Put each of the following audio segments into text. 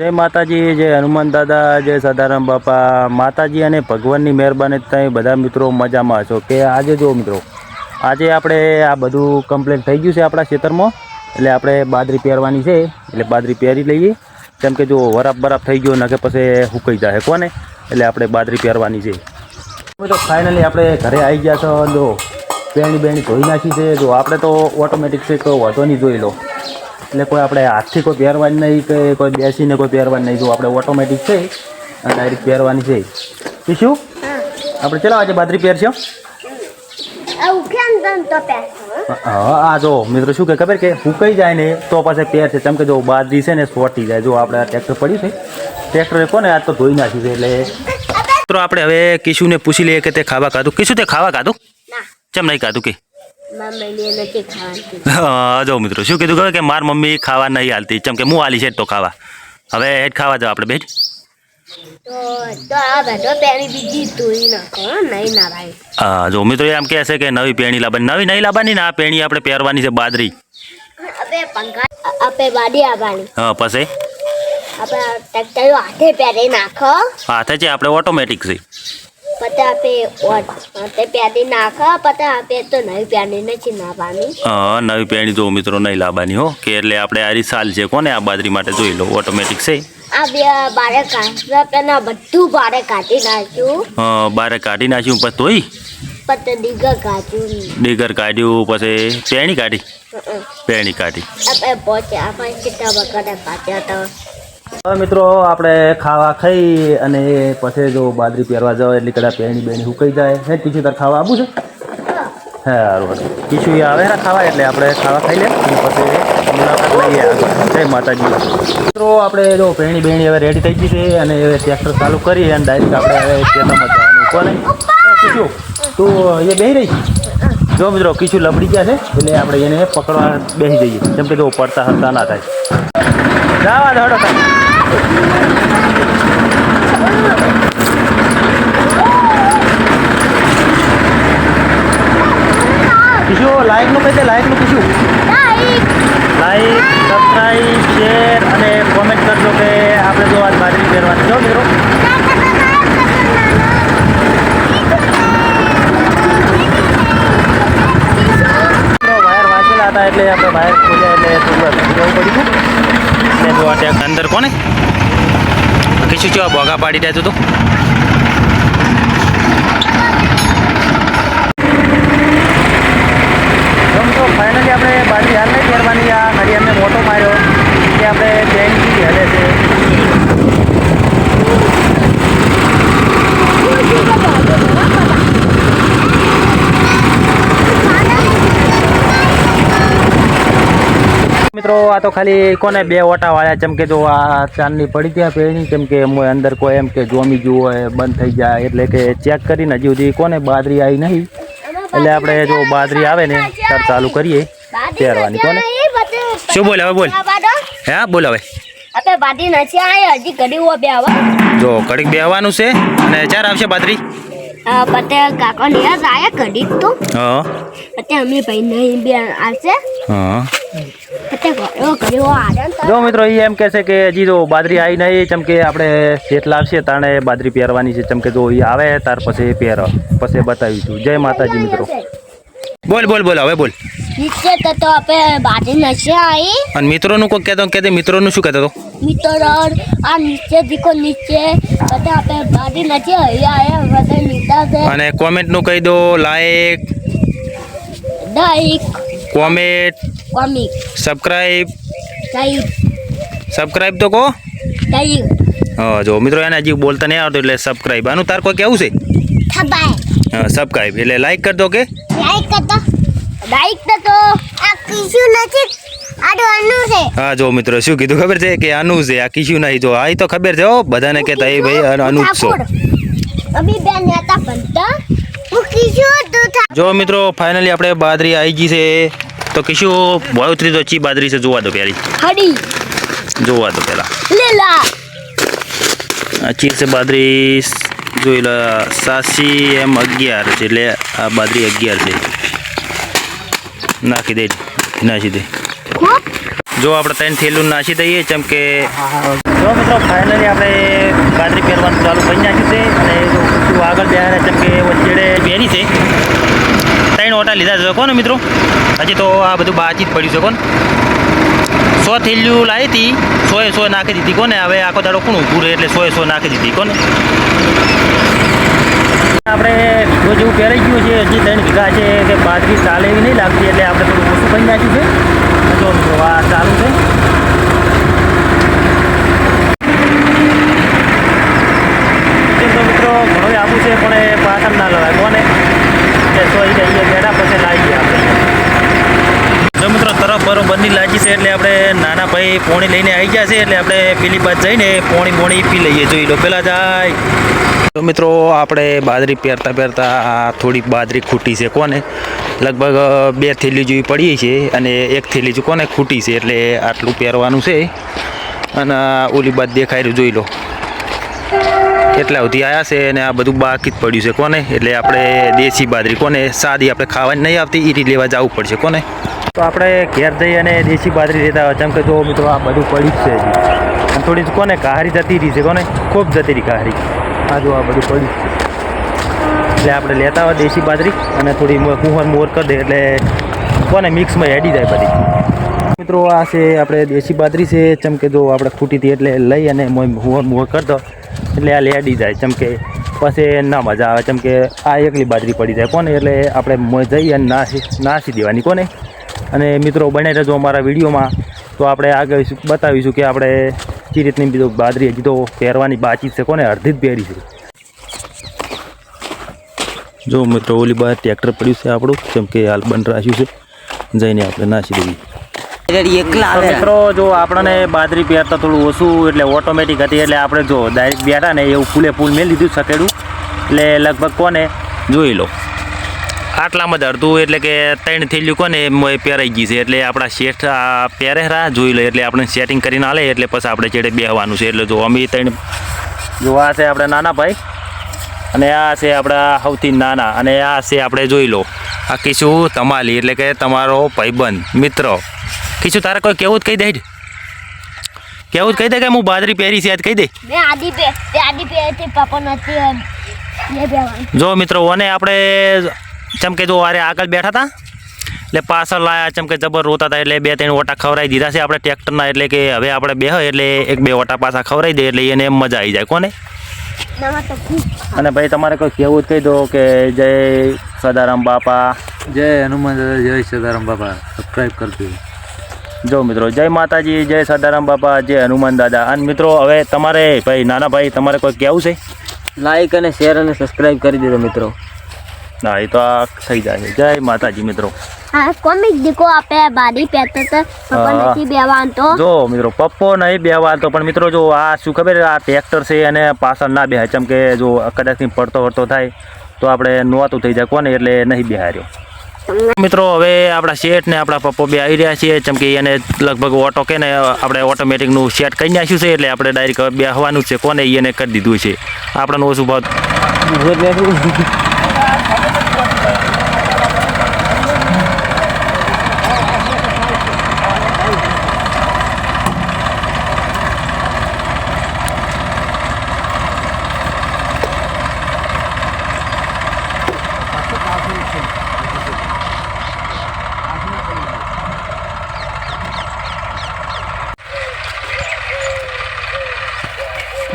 જય માતાજી, જય હનુમાન દાદા, જય સદારામ બાપા. માતાજી અને ભગવાનની મહેરબાની તમે બધા મિત્રો મજામાં છો કે આજે જો મિત્રો, આજે આપણે આ બધું કમ્પ્લીટ થઈ ગયું છે આપણા ખેતરમાં. એટલે આપણે બાદરી પહેરવાની છે, એટલે બાદરી પહેરી લઈએ. કેમ કે જો વરાપ બરાપ થઈ ગયો ને કે પછી હુકાઈ જાય કોને એટલે આપણે બાદરી પહેરવાની છે. મિત્રો ફાઇનલી આપણે ઘરે આવી ગયા છો. જો પેણી બેણી ધોઈ નાખી છે. જો, આપણે તો ઓટોમેટિક છે, તો વધો નહીં, જોઈ લો. એટલે કોઈ આપણે હાથથી કોઈ પહેરવાની નહીં કે કોઈ બેસીને કોઈ પહેરવાની નહીં. જો આપણે ઓટોમેટિક છે અને ડાયરેક્ટ પહેરવાની છે. કે શું આપણે ચલો આજે બાદરી પહેરશો? તો હા? આ જો મિત્રો શું કે ખબર કે ફૂંકાઈ જાય ને તો પાસે પહેર છે. કેમ કે જો બાદરી છે ને સોટી જાય. જો આપણે આ ટ્રેક્ટર પડ્યું છે ટ્રેક્ટર કોને આ તો ધોઈ નાખ્યું છે એટલે મિત્રો આપણે હવે કિશુને પૂછી લઈએ કે તે ખાવા ખાધું? કિશુ તે ખાવા ખાધું? ચમ નહીં ખાધું કે? હા જો મિત્રો શું કીધું કે માર મમ્મી ખાવા નહીં હાલતી? ચમ કે હું હાલી છે તો ખાવા. હવે હેઠ ખાવા જાવ આપણે નાખો હો, જો મિત્રો એમ કહે છે કે નવી પેણી લાવવાની. નવી નહીં લાવવાની ને આ પેણી આપણે પહેરવાની છે આવવાની. હા પછી? હાથે છે આપણે ઓટોમેટિક છે. પછી આપે હાથે પહેરી નાખો આપે તો નવી પહેરી નથી નાખવાની હા નવી પેણી જો મિત્રો નહીં લાવવાની હો કે એટલે આપણે આ રીત સાલ છે કોને આ બાજરી માટે જોઈ લો ઓટોમેટિક છે આ બે બારે કાઢવા પેલા બધું બારે કાઢી નાખ્યું હા, બારે કાઢી નાખ્યું પછી તોય પછી દીગર કાઢ્યું ડીગર કાઢ્યું પછી પેણી કાઢી. પેણી કાઢી આપણે પહોંચ્યા આપણે કેટલા વખતે પાછા તો હવે મિત્રો, આપણે ખાવા ખાઈ અને પછી જો બાદરી પહેરવા જાવ એટલે કદાચ પહેણી બેણી સુકાઈ જાય. હે કીધું તાર ખાવા આવું છે? હે સારું એ આવે ને ખાવા, એટલે આપણે ખાવા ખાઈ લે. અને પછી મુલાકાત લઈએ જય માતાજી. મિત્રો, આપણે જો પહેણી બેણી હવે રેડી થઈ ગઈ છે અને હવે ટ્રેક્ટર ચાલુ કરી અને ડાયરેક્ટ આપણે હવે ખેતરમાં જવાનું. કોને કીધું તું એ બેહી રહી? જો મિત્રો કીચું લબડી ગયા છે, એટલે આપણે એને પકડવા બેસી જઈએ. જેમ કે જો પડતા હરતા ના થાય. જાવા દો હડો. કીશું લાઈકનું કહી દે લાઈકનું કીશું લાઈક સબસ્ક્રાઈબ શેર અને કોમેન્ટ કરજો કે આપણે જો આજ બાજરી પહેરવાની. જો મિત્રો. વાયર વાંચેલા હતા એટલે આપણે વાયર ખોલ્યા એટલે થોડું જવું પડ્યું હતું ને જો આ ત્યાં અંદર કોને? કીશું ચેવા બોગા પાડી દેતું હતું તો ફાઇનલી આપણે બાજરી હાલ નહીં પહેરવાની આ હરિયાને મોટો માર્યો કે આપણે ચેનથી હલે છે મિત્રો આ તો ખાલી કોને બે ઓટા વાળ્યા? જેમ કે જો આ ચાંદની પડી ગયા પેણી કેમ કે અંદર કોઈ એમ કે જોમી ગયું હોય બંધ થઈ જાય એટલે કે ચેક કરીને હજી સુધી કોને બાદરી આવી નહીં. એટલે આપણે જો બાદરી આવે ને ત્યારે ચાલુ કરીએ. પહેરવાની કોને? શું બોલે હવે બોલ? હે બોલ હવે. આપણે બાટી નથી આ હજી ઘડી બે આવા જો કડીક બેહવાનું છે અને ચાર આવશે બાજરી પતે કાકો ને આયા કડી તો? હા. પતે અમે ભાઈ નહીં બે આવશે. હા. પતે ઘડો ઘડી ઓ આડે જો મિત્રો એ એમ કહે છે કે હજી જો બાદરી આવી નહીં ચમ કે આપણે શેઠ લાવશે તાણે બાદરી પહેરવાની છે ચમ કે જો એ આવે તાર પછી પહેર. પછી બતાવીશું જય માતાજી મિત્રો. બોલ બોલ બોલ હવે બોલ. નીચે તો તો આપણે બાટી નશે આવી અને મિત્રોનું કોઈ કહેતો કે મિત્રોનું શું કહેતો હતો મિત્રો આ નીચે દીકો નીચે પતે આપણે બાટી નશે અહીંયા આયા બધે નીતા છે. અને કોમેન્ટનું કહી દો like like comment comic subscribe દાઈક સબસ્ક્રાઇબ તો કહો. દાઈક હા જો મિત્રો એને હજી બોલતા નહીં આવતો એટલે સબસ્ક્રાઇબ આનું તાર કોઈ કેવું છે? સબસ્ક્રાઇબ એટલે લાઈક કરી દો કે? લાઈક કરતો લાઈક કરતો આ કીશું નથી. આ ડોનું છે. હા જો મિત્રો શું કીધું ખબર છે કે આનું છે? આ કીશું નહીં. જો આ ઈ તો ખબર છે હો. બધાને કહેતા એ ભાઈ અન- અનુજ છો. અભી બેન હતા બનતા હું કીશું તું થા જો મિત્રો ફાઇનલી આપણે બાજરી આવી ગઈ છે. તો કીશું વાવતરી તો ચી બાજરી છે? જોવા દો પહેલી. હડી જોવા દો પહેલા. લીલા. આ ચી છે બાજરી જોઈ લો સાસી એમ અગિયાર છે. એટલે આ બાજરી અગિયાર છે. નાખી દે નાખી દે. જો આપણે ત્રણ થેલું નાખી દઈએ જેમ કે જો મિત્રો ફાઇનલી આપણે બાજરી પહેરવાનું ચાલુ કરી નાખ્યું છે અને જો આગળ બેહારે જેમ કે વચ્ચેડે બેની છે. ત્રણ ઓટા લીધા છે કોને મિત્રો? હજી તો આ બધું બાચી જ પડ્યું છે કોને સો થેલ્યું લાવી હતી સો એ સો નાખી દીધી કોને? હવે આખો દાડો કોણ ઊભું રહે એટલે સોએ સો નાખી દીધી કોને? આપણે જો જેવું પહેરાઈ ગયું છે, હજી ત્રણ વીઘા છે કે બાજરી ચાલે એવી નહીં લાગતી, એટલે આપણે થોડું ઓછું કરી નાખ્યું છે. જો મિત્રો આ ચાલુ છે. મિત્રો, ઘણો આપવું છે, પણ એ પાછળ ના લવાય. કોને? એટલે સોઈ જઈએ બેઠા પછી લાવી આપણે. મિત્રો બરોબરની લાગી છે એટલે આપણે નાના ભાઈ પોણી લઈને આવી ગયા છે એટલે આપણે પેલી બાદ જઈને પોણી પોણી પી લઈએ. જોઈ લો, પેલા જાય. તો મિત્રો, આપણે બાજરી પહેરતા પહેરતા આ થોડી બાજરી ખૂટી છે કોને? લગભગ બે થેલી જેવી પડી છે અને એક થેલી જ કોને ખૂટી છે એટલે આટલું પહેરવાનું છે. અને ઓલી બાદ દેખાય રહ્યું, જોઈ લો. એટલા સુધી આવ્યા છે અને આ બધું બાકી જ પડ્યું છે કોને? એટલે આપણે દેશી બાજરી કોને? સાદી આપણે ખાવાની નહીં આવતી એ લેવા જવું પડશે કોને? તો આપણે ઘેર જઈ અને દેશી બાજરી લેતા હોય જેમ કે જો મિત્રો, આ બધું પડ્યું જ છે હજી. અને થોડી કોને કાહારી જતી રહી છે, કોને ખૂબ જતી રહી કાહારી. આ જો આ બધું પડ્યું છે. એટલે આપણે લેતા હોય દેશી બાજરી અને થોડી કુહર મોર કરી દે, એટલે કોને મિક્સમાં હેડી જાય બધી. મિત્રો, આ છે આપણે દેશી બાજરી છે, જેમ કે જો આપણે ખૂટી હતી એટલે લઈ અને મોર મોર કરી દો. એટલે આ લેડી જાય, જેમ કે પછી ના મજા આવે, જેમ કે આ એકલી બાજરી પડી જાય. કોને? એટલે આપણે જઈ અને નાસી નાસી દેવાની. કોને? અને મિત્રો બને રહેજો અમારા વિડીયોમાં. તો આપણે આગળ બતાવીશું કે આપણે કઈ રીતની બીજો બાદરી હજી તો પહેરવાની બાકી છે. કોને અડધી જ પહેરી છે. જો મિત્રો ઓલી બહાર ટ્રેક્ટર પડ્યું છે આપણું કેમ કે હાલ બંધ રાખ્યું છે. જઈને આપણે નાસી દઈએ. મિત્રો જો આપણને બાદરી પહેરતા થોડું ઓછું એટલે ઓટોમેટિક હતી. એટલે આપણે જો ડાયરેક્ટ બેઠા ને એવું ફૂલે ફૂલ મેં લીધું સકેડું એટલે લગભગ કોને? જોઈ લો. આટલામાં જ અડધું એટલે કે ત્રણ થેલીયું કોને એ પહેરાઈ ગઈ છે. એટલે આપણા શેઠ આ પહેરેરા જોઈ લે એટલે આપણે સેટિંગ કરીને આલે એટલે પછી આપણે છેડે બેહવાનું છે. એટલે જો અમે ત્રણ જો આ છે આપણે નાના ભાઈ અને આ છે આપણા સૌથી નાના અને આ છે આપણે જોઈ લો. આ કીશું તમાલી એટલે કે તમારો ભાઈબંધ મિત્ર. કીશું તારે કોઈ કેવું જ કહી દે કેવું જ કહી દે કે હું બાજરી પહેરી છે કહી દે. જો મિત્રો અને આપણે જેમ કે જો અરે આગળ બેઠા હતા એટલે પાછળ લાયા ચમકે કે જબર રોતા હતા એટલે બે ત્રણ ઓટા ખવડાવી દીધા છે આપણે ટ્રેક્ટરના એટલે કે હવે આપણે બે એટલે એક બે ઓટા પાછા ખવડાવી દે એટલે એને એમ મજા આવી જાય. કોને? અને ભાઈ તમારે કોઈ કહેવું જ કહી દો કે જય સદારામ બાપા. જય હનુમાન દાદા જય સદારામ બાપા. સબસ્ક્રાઈબ કરજો જો મિત્રો જય માતાજી જય સદારામ બાપા જય હનુમાન દાદા. અને મિત્રો હવે તમારે ભાઈ નાના ભાઈ તમારે કોઈ કહેવું છે? લાઈક અને શેર અને સબસ્ક્રાઇબ કરી દેજો મિત્રો. ના એ તો આ થઈ જાય જય માતાજી મિત્રો. કોમિક દીકો આપે બાડી પહેરતા હતા પાપા નથી બેવાનું તો. જો મિત્રો પપ્પો નહીં બેવા તો પણ મિત્રો જો આ શું ખબર આ ટ્રેક્ટર છે અને પાછળ ના બેહાય ચમ કે જો કદાચથી પડતો પડતો થાય તો આપણે નોતું થઈ જાય કોને એટલે નહીં બેહાર્યો. મિત્રો હવે આપણા શેઠ ને આપણા પપ્પો બે આવી રહ્યા છીએ ચમ કે એને લગભગ ઓટો કે ને આપણે ઓટોમેટિકનું સેટ કરી નાખ્યું છે એટલે આપણે ડાયરેક્ટ બેહવાનું છે. કોને એને કરી દીધું છે. આપણને ઓછું ભાવ?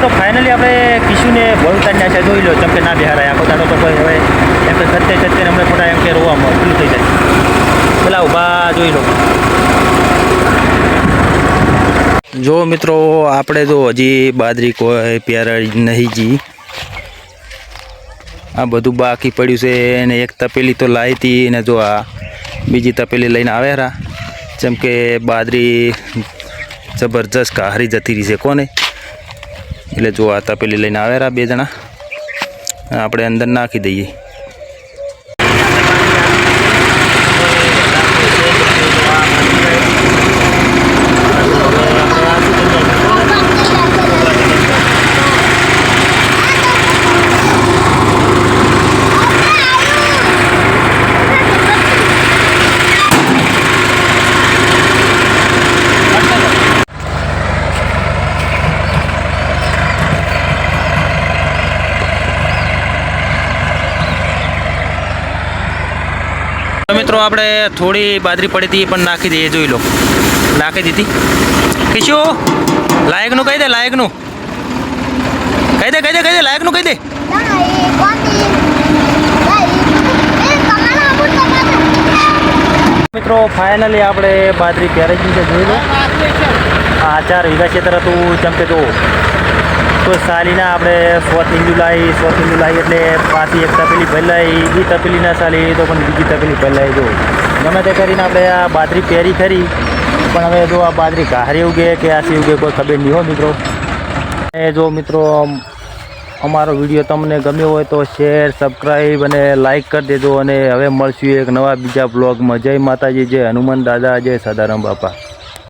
તો ફાઇનલી આપણે કિશુને બોલતા છે જોઈ લો, ચમકે ના બિહારાય. આખો દાડો તો કોઈ હવે એમ કે સત્ય સત્ય અમને ખોટા એમ કે રોવામાં ખુલ્લું થઈ જાય. પેલા ઊભા જોઈ લો. જો મિત્રો, આપણે તો હજી બાદરી કોઈ પ્યારા નહીં જી. આ બધું બાકી પડ્યું છે ને એક તપેલી તો લાવી હતી ને જો આ બીજી તપેલી લઈને આવ્યા જેમ કે બાદરી જબરજસ્ત કાહરી જતી રહી છે. કોને? એટલે જો આ તપેલી લઈને આવ્યા બે જણા આપણે અંદર નાખી દઈએ. આપણે થોડી બાજરી પડી હતી પણ નાખી દઈએ, જોઈ લો. નાખી દીધી. કિશુ, લાયકનું કહી દે, લાયકનું. કહી દે કહી દે કહી દે, લાયકનું કહી દે. મિત્રો ફાઇનલી આપણે બાજરી પહેરી છે, જોઈ લો. આ ચાર વીઘા ક્ષેત્ર હતું, જેમ કે જો તો સાલીના આપણે સોથી જુલાઈ સોથી જુલાઈ એટલે પાછી એક તપેલી ભલાઈ એ તપેલી ના સાલી તો પણ બીજી તપેલી ભલાઈ જો. ગમે તે કરીને આપણે આ બાજરી પહેરી ખરી, પણ હવે જો આ બાજરી ઘારી ઉગે કે આસી ઉગે કોઈ ખબર નહીં હો મિત્રો. એ જો મિત્રો, અમારો વીડિયો તમને ગમ્યો હોય તો શેર સબસ્ક્રાઈબ અને લાઇક કરી દેજો અને હવે મળશું એક નવા બીજા બ્લોગમાં જય માતાજી, જય હનુમાન દાદા, જય સદારામ બાપા.